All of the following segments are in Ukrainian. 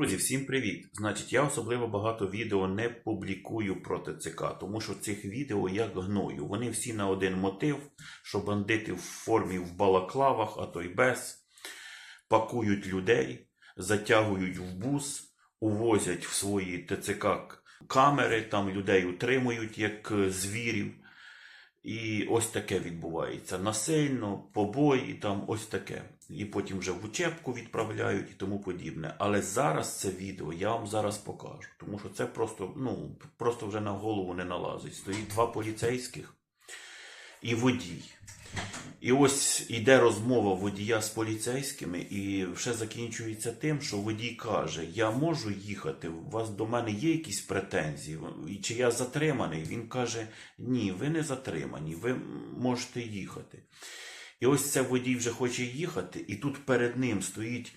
Друзі, всім привіт! Значить, я особливо багато відео не публікую про ТЦК, тому що цих відео я гною. Вони всі на один мотив, що бандити в формі в балаклавах, а то й без, пакують людей, затягують в бус, увозять в свої ТЦК камери, там людей утримують як е, звірів. І ось таке відбувається. Насильно, побої, там ось таке. І потім вже в учебку відправляють і тому подібне. Але зараз це відео я вам зараз покажу. Тому що це просто, ну, просто вже на голову не налазить. Стоїть два поліцейських і водій. І ось іде розмова водія з поліцейськими, і все закінчується тим, що водій каже: Я можу їхати, у вас до мене є якісь претензії, чи я затриманий? Він каже: Ні, ви не затримані, ви можете їхати. І ось це водій вже хоче їхати, і тут перед ним стоїть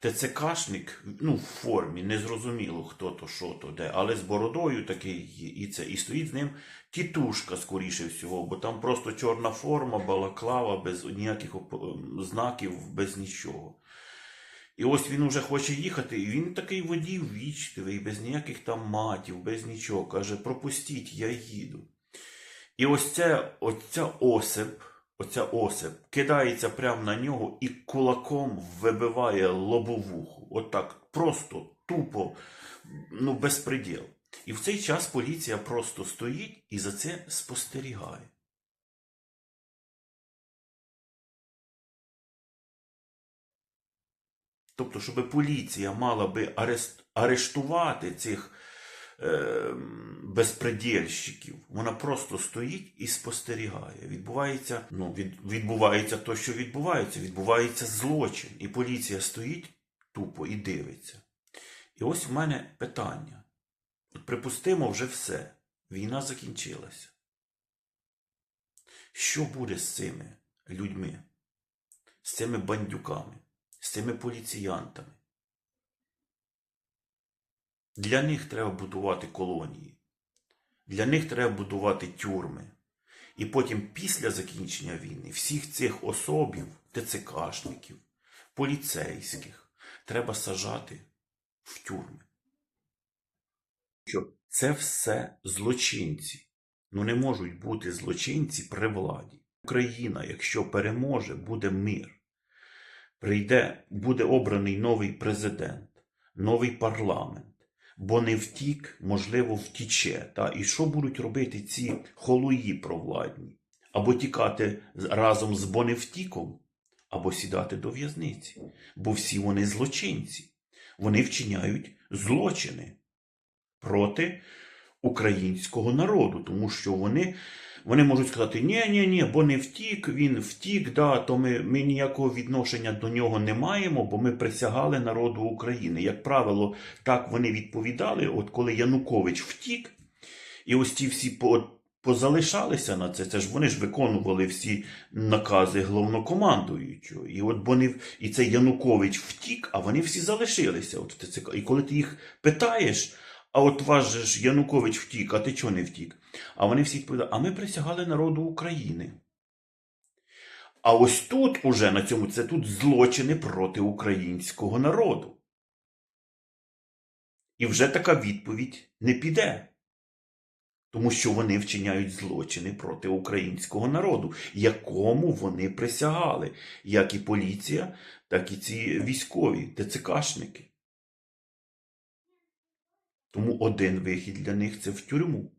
ТЦКшник, ну, в формі, незрозуміло хто то, що то, де, але з бородою такий і це, і стоїть з ним тітушка, скоріше всього, бо там просто чорна форма, балаклава, без ніяких оп- знаків, без нічого. І ось він уже хоче їхати, і він такий водій ввічливий, без ніяких там матів, без нічого. Каже, пропустіть, я їду. І ось ця, оця осип, оця осип кидається прямо на нього і кулаком вибиває лобовуху. Отак, просто, тупо, ну, безпреділ. І в цей час поліція просто стоїть і за це спостерігає. Тобто, щоб поліція мала би арест, арештувати цих е, безпредельщиків, вона просто стоїть і спостерігає. Відбувається, ну, від, відбувається то, що відбувається, відбувається злочин. І поліція стоїть тупо і дивиться. І ось в мене питання. От припустимо, вже все. Війна закінчилася. Що буде з цими людьми, з цими бандюками, з цими поліціянтами? Для них треба будувати колонії. Для них треба будувати тюрми. І потім, після закінчення війни, всіх цих особів, ТЦКшників, поліцейських, треба сажати в тюрми. Що це все злочинці. Ну не можуть бути злочинці при владі. Україна, якщо переможе, буде мир. Прийде, буде обраний новий президент, новий парламент. Бо не втік, можливо, втіче. Та? І що будуть робити ці холуї провладні? Або тікати разом з Боневтіком, або сідати до в'язниці. Бо всі вони злочинці. Вони вчиняють злочини проти українського народу, тому що вони, вони можуть сказати: ні, ні, ні, бо не втік, він втік, да, то ми, ми ніякого відношення до нього не маємо, бо ми присягали народу України. Як правило, так вони відповідали, от коли Янукович втік, і ось ті всі по. Позалишалися на це, це ж вони ж виконували всі накази головнокомандуючого. І от вони, і цей Янукович втік, а вони всі залишилися от ТЦК. І коли ти їх питаєш, а от ваш же ж Янукович втік, а ти чого не втік? А вони всі відповідають, а ми присягали народу України. А ось тут уже на цьому це тут злочини проти українського народу. І вже така відповідь не піде. Тому що вони вчиняють злочини проти українського народу, якому вони присягали, як і поліція, так і ці військові, ТЦКшники. Тому один вихід для них це в тюрму.